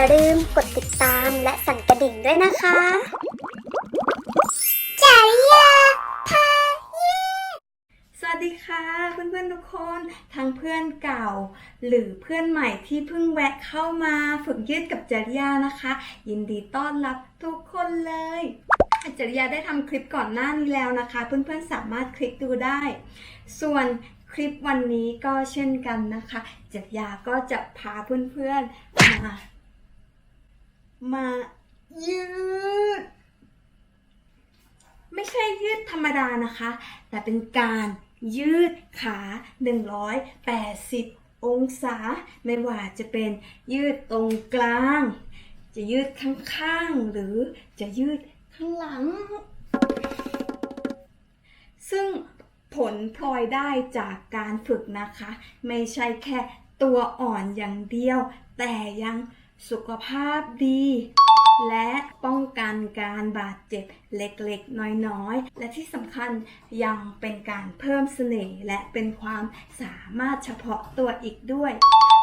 าลืมกดติดตามและสั่นกระดิ่งด้วยนะคะจาริยาพาสวัสดีค่ะเพื่อนๆทุกคนทั้งเพื่อนเก่า หรือเพื่อนใหม่ที่เพิ่งแวะเข้ามาฝึกยืดกับจริยานะคะ ยินดีต้อนรับทุกคนเลยจริยาได้ทำคลิปก่อนหน้านี้แล้วนะคะ เพื่อนๆสามารถคลิกดูได้ ส่วนคลิปวันนี้ก็เช่นกันนะคะจริยาก็จะพาเพื่อนๆมา มายืด ไม่ใช่ยืดธรรมดานะคะ แต่เป็นการยืดขา 180 องศา ไม่ว่าจะเป็นยืดตรงกลาง จะยืดข้างๆ หรือจะยืดข้างหลัง ซึ่งผลพลอยได้จากการฝึกนะคะ ไม่ใช่แค่ตัวอ่อนอย่างเดียว แต่ยัง สุขภาพดี และป้องกันการบาดเจ็บเล็กๆ น้อยๆ และที่สำคัญยังเป็นการเพิ่มเสน่ห์และเป็นความสามารถเฉพาะตัวอีกด้วย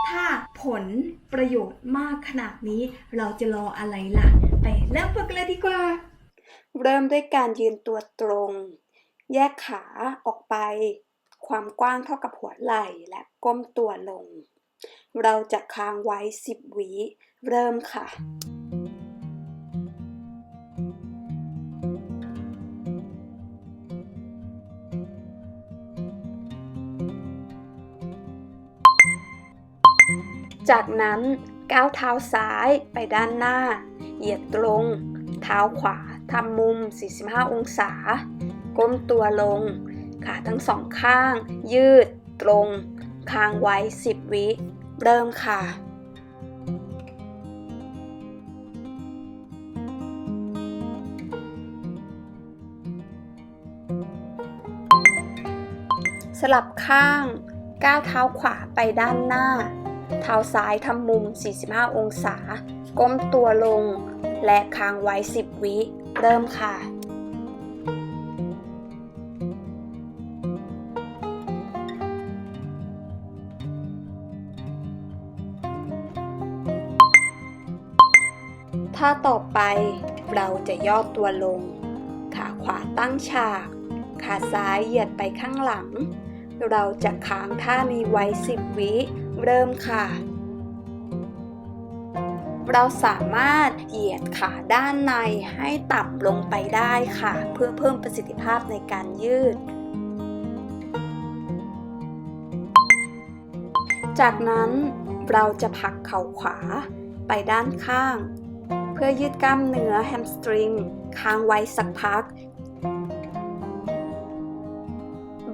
ถ้าผลประโยชน์มากขนาดนี้เราจะรออะไรล่ะ ไปเริ่มฝึกเลยดีกว่า เริ่มด้วยการยืนตัวตรง แยกขาออกไป ความกว้างเท่ากับหัวไหล่และก้มตัวลง เราจะค้างไว้ 10วิเริ่มค่ะจากนั้นก้าวเท้าซ้ายไปด้านหน้า เหยียดตรง เท้าขวาทำมุม 45 องศา ก้มตัวลง ขาทั้งสองข้าง ยืด ตรง ค้างไว้ 10 วิ เริ่มค่ะสลับข้าง ก้าวเท้าขวาไปด้านหน้า เท้าซ้ายทำมุม 45 องศา ก้มตัวลง และค้างไว้ 10 วิ เริ่มค่ะ ท่าต่อไป เราจะย่อตัวลง ขาขวาตั้งฉาก ขาซ้ายเหยียดไปข้างหลัง เราจะค้างท่านี้ไว้ 10 วิ เริ่มค่ะ เราสามารถเหยียดขาด้านในให้ต่ำลงไปได้ค่ะ เพื่อเพิ่มประสิทธิภาพในการยืดจากนั้นเราจะผลักเข่าขวาไปด้านข้าง เพื่อยืดกล้ามเนื้อแฮมสตริง ค้างไว้สักพัก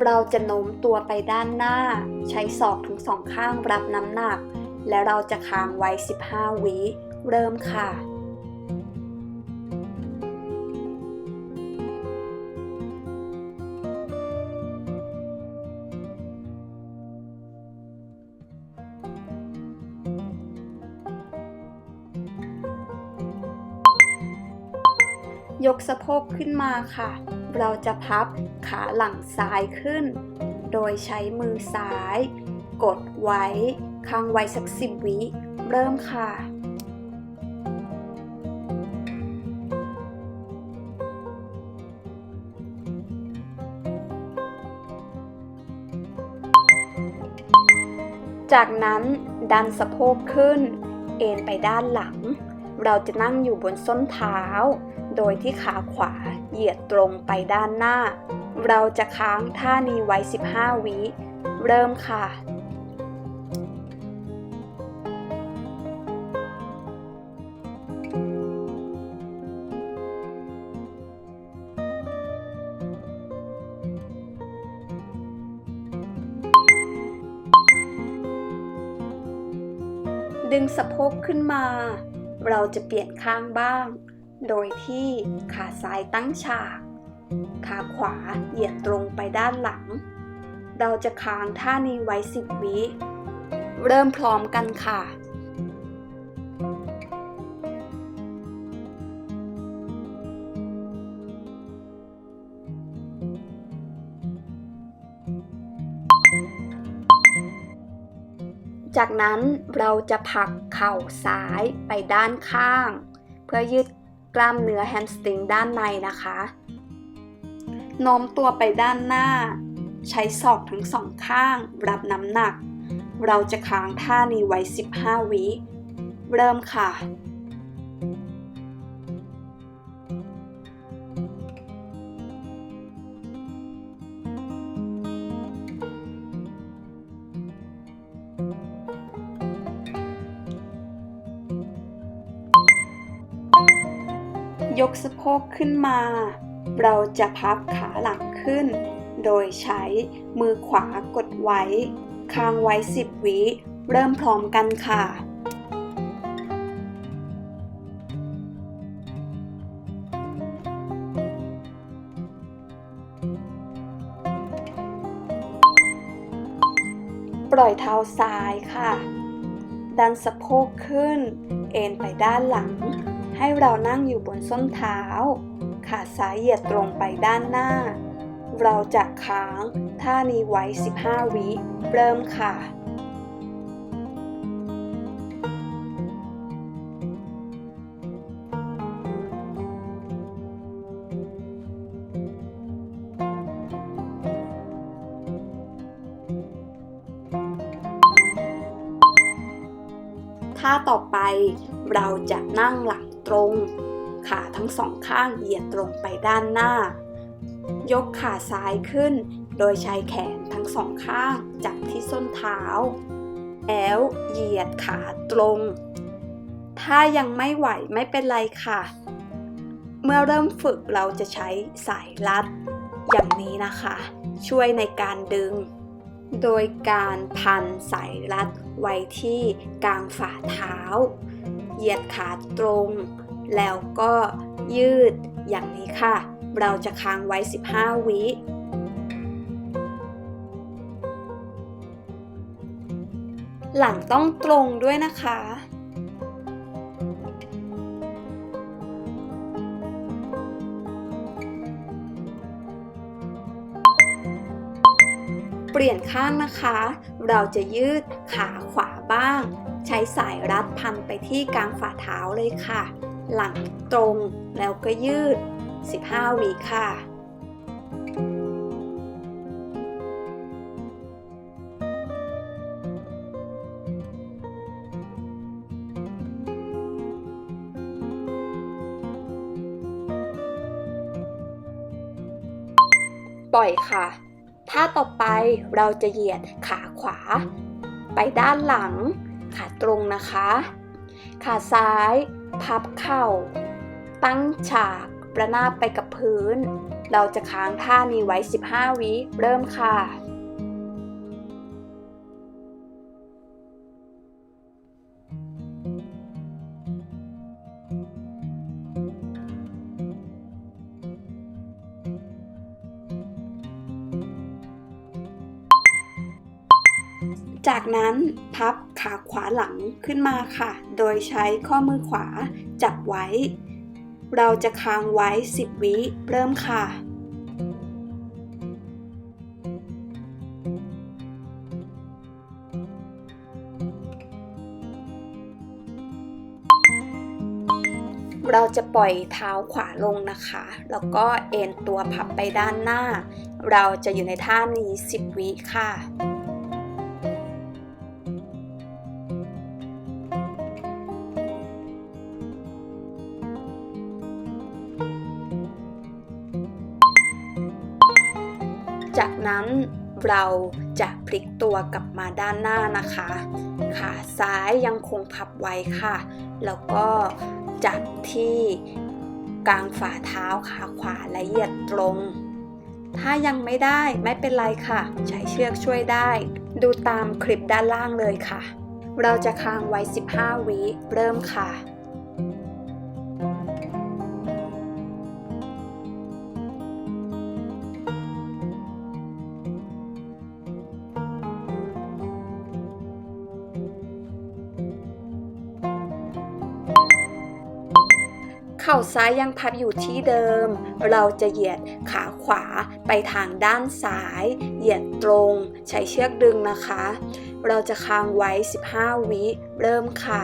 เราจะโน้มตัวไปด้านหน้า ใช้ศอกทั้งสองข้างรับน้ำหนัก และเราจะค้างไว้ 15 วิ เริ่มค่ะ ยกสะโพกขึ้นมาค่ะ เราจะพับขาหลังซ้ายขึ้น โดยใช้มือซ้าย กดไว้ค้างไว้สักสิบวิ เริ่มค่ะจากนั้นดันสะโพกขึ้น เอนไปด้านหลัง เราจะนั่งอยู่บนส้นเท้า โดยที่ขาขวาเหยียดตรงไปด้านหน้า เราจะค้างท่านี้ไว้ 15 วิ เริ่มค่ะดึงสะโพกขึ้นมา เราจะเปลี่ยนข้างบ้าง โดยที่ขาซ้ายตั้งฉาก ขาขวาเหยียดตรงไปด้านหลัง เราจะค้างท่านี้ไว้ 10 วิ เริ่มพร้อมกันค่ะ จากนั้นเราจะผลักเข่าซ้ายไปด้านข้าง เพื่อยืดกล้ามเนื้อแฮมสตริงด้านในนะคะโน้มตัวไปด้านหน้า ใช้ศอกทั้งสองข้าง รับน้ำหนัก เราจะค้างท่านี้ไว้ 15 วิ เริ่มค่ะ ยกสะโพกขึ้นมา เราจะพับขาหลังขึ้น โดยใช้มือขวากดไว้ ค้างไว้ 10 วิ เริ่มพร้อมกันค่ะปล่อยเท้าซ้ายค่ะ ดันสะโพกขึ้น เอ็นไปด้านหลัง ให้เรานั่งอยู่บนส้นเท้า ขาซ้ายเหยียดตรงไปด้านหน้า เราจะค้างท่านี้ไว้ 15 วิ เริ่มค่ะท่าต่อไปเราจะนั่งหลัง ตรง ขาทั้งสองข้างเหยียดตรงไปด้านหน้า ยกขาซ้ายขึ้น โดยใช้แขนทั้งสองข้างจับที่ส้นเท้า แล้วเหยียดขาตรง ถ้ายังไม่ไหวไม่เป็นไรค่ะ เมื่อเริ่มฝึกเราจะใช้สายรัด อย่างนี้นะคะ ช่วยในการดึงโดยการพันสายรัดไว้ที่กลางฝ่าเท้า เหยียดขาตรง แล้วก็ยืดอย่างนี้ค่ะ เราจะค้างไว้ 15 วิหลังต้องตรงด้วยนะคะ เปลี่ยนข้างนะคะ เราจะยืดขาขวาบ้าง ใช้สายรัดพันไปที่กลางฝ่าเท้าเลยค่ะ หลังตรงแล้วก็ยืด 15วิค่ะปล่อยค่ะ ท่าต่อไปเราจะเหยียดขาขวา ไปด้านหลัง ขาตรงนะคะ ขาซ้าย พับเข่า ตั้งฉากประนาบไปกับพื้น เราจะค้างท่านี้ไว้ 15 วิ เริ่มค่ะ จากนั้นพับขาขวาหลังขึ้นมาค่ะ โดยใช้ข้อมือขวาจับไว้ เราจะค้างไว้ 10 วิเริ่มค่ะเราจะปล่อยเท้าขวาลงนะคะ แล้วก็เอ็นตัวพับไปด้านหน้า เราจะอยู่ในท่านี้ 10 วิค่ะ จากนั้นเราจะพลิกตัวกลับมาด้านหน้านะคะ ขาซ้ายยังคงพับไว้ค่ะ แล้วก็จับที่กลางฝ่าเท้าขาขวาละเหยียดตรง ถ้ายังไม่ได้ไม่เป็นไรค่ะ ใช้เชือกช่วยได้ ดูตามคลิปด้านล่างเลยค่ะ เราจะค้างไว้ 15 วิเริ่มค่ะ เข่าซ้ายยังพับอยู่ที่เดิม เราจะเหยียดขาขวาไปทางด้านซ้าย เหยียดตรง ใช้เชือกดึงนะคะ เราจะค้างไว้ 15 วิ เริ่มค่ะ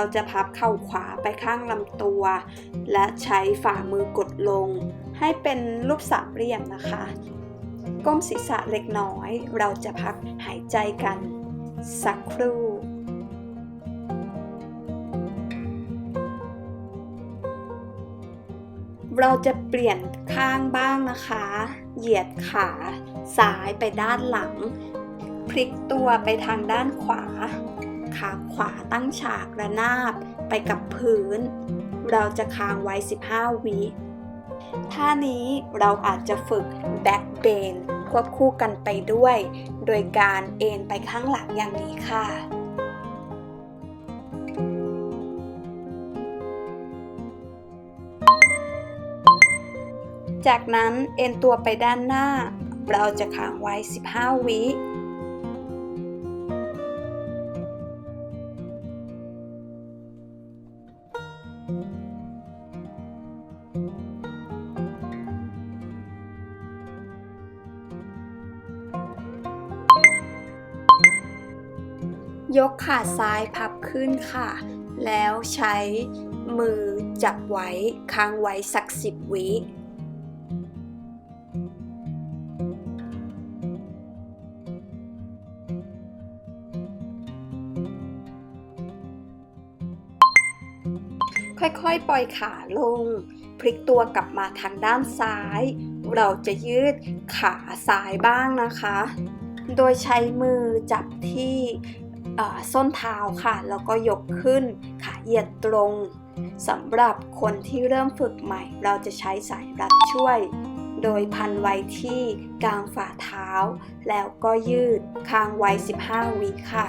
เราจะพับเข่าขวาไปข้างลำตัว และใช้ฝ่ามือกดลง ให้เป็นรูปสามเหลี่ยมนะคะ ก้มศีรษะเล็กน้อย เราจะพักหายใจกัน สักครู่เราจะเปลี่ยนข้างบ้างนะคะ เหยียดขา ซ้ายไปด้านหลัง พลิกตัวไปทางด้านขวา ขาขวาตั้งฉากระนาบไปกับพื้น เราจะค้างไว้ 15 วิท่านี้เราอาจจะฝึกแบ็กเบนควบคู่กันไปด้วย โดยการเอนไปข้างหลังอย่างนี้ค่ะจากนั้นเอ็นตัวไปด้านหน้า เราจะค้างไว้ 15 วิ ยกขาซ้ายพับขึ้นค่ะ แล้วใช้มือจับไว้ค้างไว้สักสิบวิค่อยๆ ปล่อยขาลง พลิกตัวกลับมาทางด้านซ้าย เราจะยืดขาซ้ายบ้างนะคะ โดยใช้มือจับที่ ส้นเท้าค่ะ แล้วก็ยกขึ้นขาเหยียดตรงสำหรับคนที่เริ่มฝึกใหม่ เราจะใช้สายรัดช่วย โดยพันไว้ที่กลางฝ่าเท้า แล้วก็ยืดค้างไว้ 15 วิค่ะ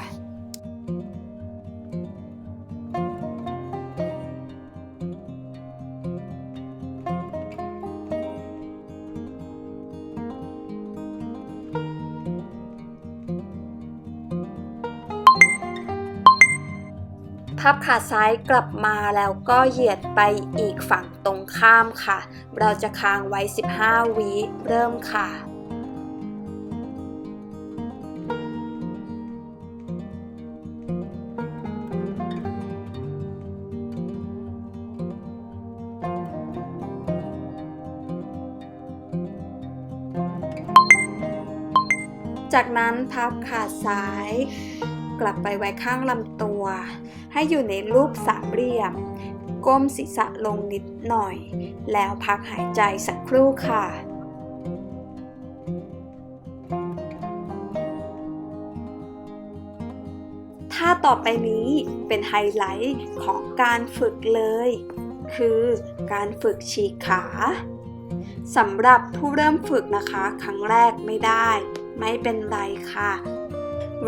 พับขาซ้ายกลับมาแล้วก็เหยียดไปอีกฝั่งตรงข้ามค่ะ เราจะค้างไว้ 15 วิเริ่มค่ะจากนั้นพับขาซ้าย กลับไปไว้ข้างลำตัว ให้อยู่ในรูปสามเหลี่ยม ก้มศีรษะลงนิดหน่อย แล้วพักหายใจสักครู่ค่ะท่าต่อไปนี้เป็นไฮไลท์ของการฝึกเลย คือการฝึกฉีกขาสำหรับผู้เริ่มฝึกนะคะ ครั้งแรกไม่ได้ ไม่เป็นไรค่ะ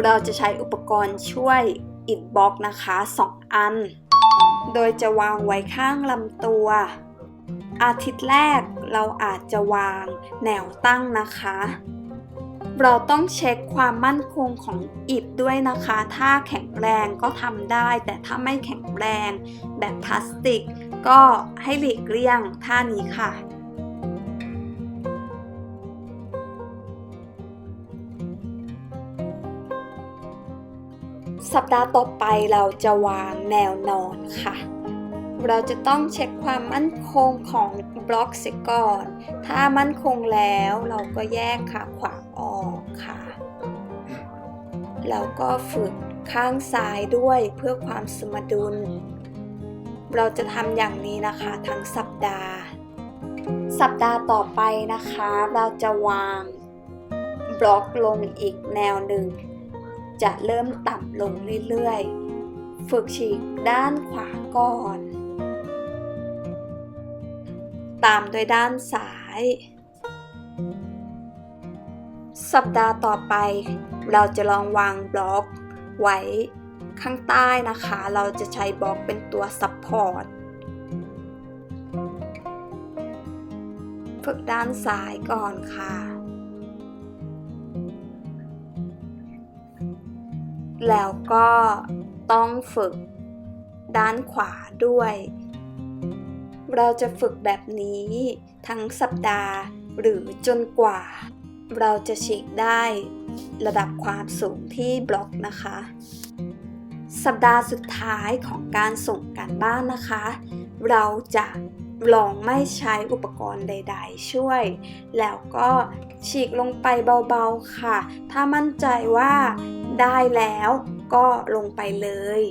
เราจะใช้อุปกรณ์ช่วยอิดบล็อกนะคะ 2 อัน โดยจะวางไว้ข้างลำตัว อาทิตย์แรกเราอาจจะวางแนวตั้งนะคะ เราต้องเช็คความมั่นคงของอิฐด้วยนะคะ ถ้าแข็งแรงก็ทำได้ แต่ถ้าไม่แข็งแรงแบบพลาสติก ก็ให้หลีกเลี่ยงท่านี้ค่ะ สัปดาห์ต่อไปเราจะวางแนวนอนค่ะ เราจะต้องเช็คความมั่นคงของบล็อกเสียก่อน ถ้ามั่นคงแล้วเราก็แยกขาขวาออกค่ะ แล้วก็ฝึกข้างซ้ายด้วยเพื่อความสมดุล เราจะทำอย่างนี้นะคะทั้งสัปดาห์ สัปดาห์ต่อไปนะคะ เราจะวางบล็อกลงอีกแนวหนึ่ง จะเริ่มต่ำลงเรื่อยๆ ฝึกฉีกด้านขวาก่อน ตามด้วยด้านซ้าย สัปดาห์ต่อไป เราจะลองวางบล็อก ไว้ข้างใต้นะคะ เราจะใช้บล็อกเป็นตัวซัพพอร์ตฝึกด้านซ้ายก่อนค่ะ แล้วก็ต้องฝึกด้านขวาด้วย เราจะฝึกแบบนี้ทั้งสัปดาห์หรือจนกว่า เราจะฉีกได้ระดับความสูงที่บล็อกนะคะ สัปดาห์สุดท้ายของการส่งการบ้านนะคะ เราจะลองไม่ใช้อุปกรณ์ใด ๆ ช่วย แล้วก็ฉีกลงไปเบาๆค่ะ ถ้ามั่นใจว่า ได้แล้ว ก็ลงไปเลย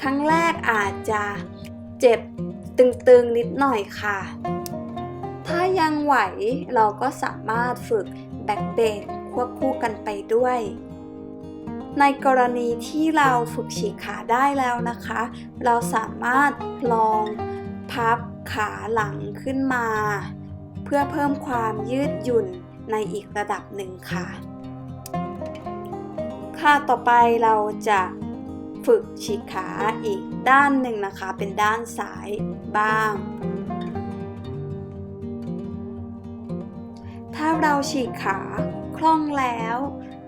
ครั้งแรกอาจจะเจ็บตึงๆนิดหน่อยค่ะ ถ้ายังไหวเราก็สามารถฝึกแบ็คเบนควบคู่กันไปด้วย ในกรณีที่เราฝึกฉีกขาได้แล้วนะคะ เราสามารถลองพับขาหลังขึ้นมา เพื่อเพิ่มความยืดหยุ่นในอีกระดับหนึ่งค่ะ ค่ะต่อไปเราจะฝึกฉีกขาอีกด้านหนึ่งนะคะ เป็นด้านซ้ายบ้าง ถ้าเราฉีกขาคล่องแล้ว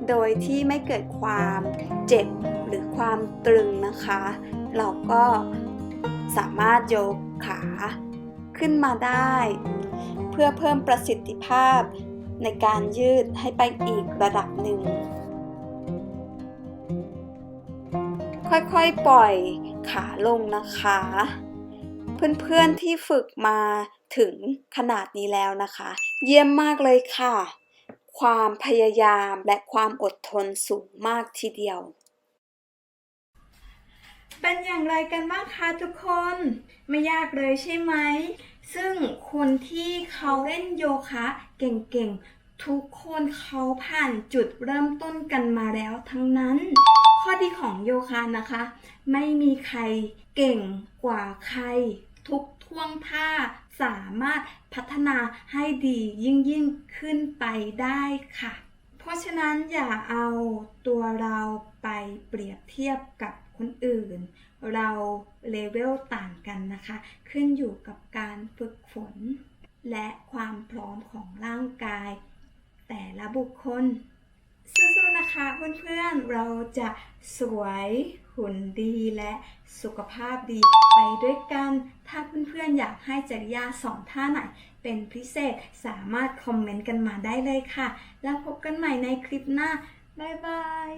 โดยที่ไม่เกิดความเจ็บหรือความตรึงนะคะ เราก็สามารถยกขาขึ้นมาได้ เพื่อเพิ่มประสิทธิภาพในการยืดให้ไปอีกระดับหนึ่ง ค่อยๆปล่อยขาลงนะคะ เพื่อนๆที่ฝึกมาถึงขนาดนี้แล้วนะคะ เยี่ยมมากเลยค่ะ ความพยายามและความอดทนสูงมากทีเดียว เป็นอย่างไรกันบ้างคะทุกคน ไม่ยากเลยใช่ไหม ซึ่งคนที่เขาเล่นโยคะเก่งๆ ทุกคนเขาผ่านจุดเริ่มต้นกันมาแล้วทั้งนั้น ข้อดีของโยคะนะคะ ไม่มีใครเก่งกว่าใคร ทุกท่วงท่าสามารถพัฒนาให้ดียิ่งยิ่งขึ้นไปได้ค่ะ เพราะฉะนั้นอย่าเอาตัวเราไปเปรียบเทียบกับคนอื่น เราเลเวลต่างกันนะคะ ขึ้นอยู่กับการฝึกฝน และความพร้อมของร่างกาย แต่ละบุคคล สู้ๆนะคะเพื่อนๆ เราจะสวยหุ่นดีและสุขภาพดีไปด้วยกัน ถ้าเพื่อนๆ อยากให้จริยาสอนท่าไหนเป็นพิเศษสามารถคอมเมนต์กันมาได้เลยค่ะ แล้วพบกันใหม่ในคลิปหน้า บ๊ายบาย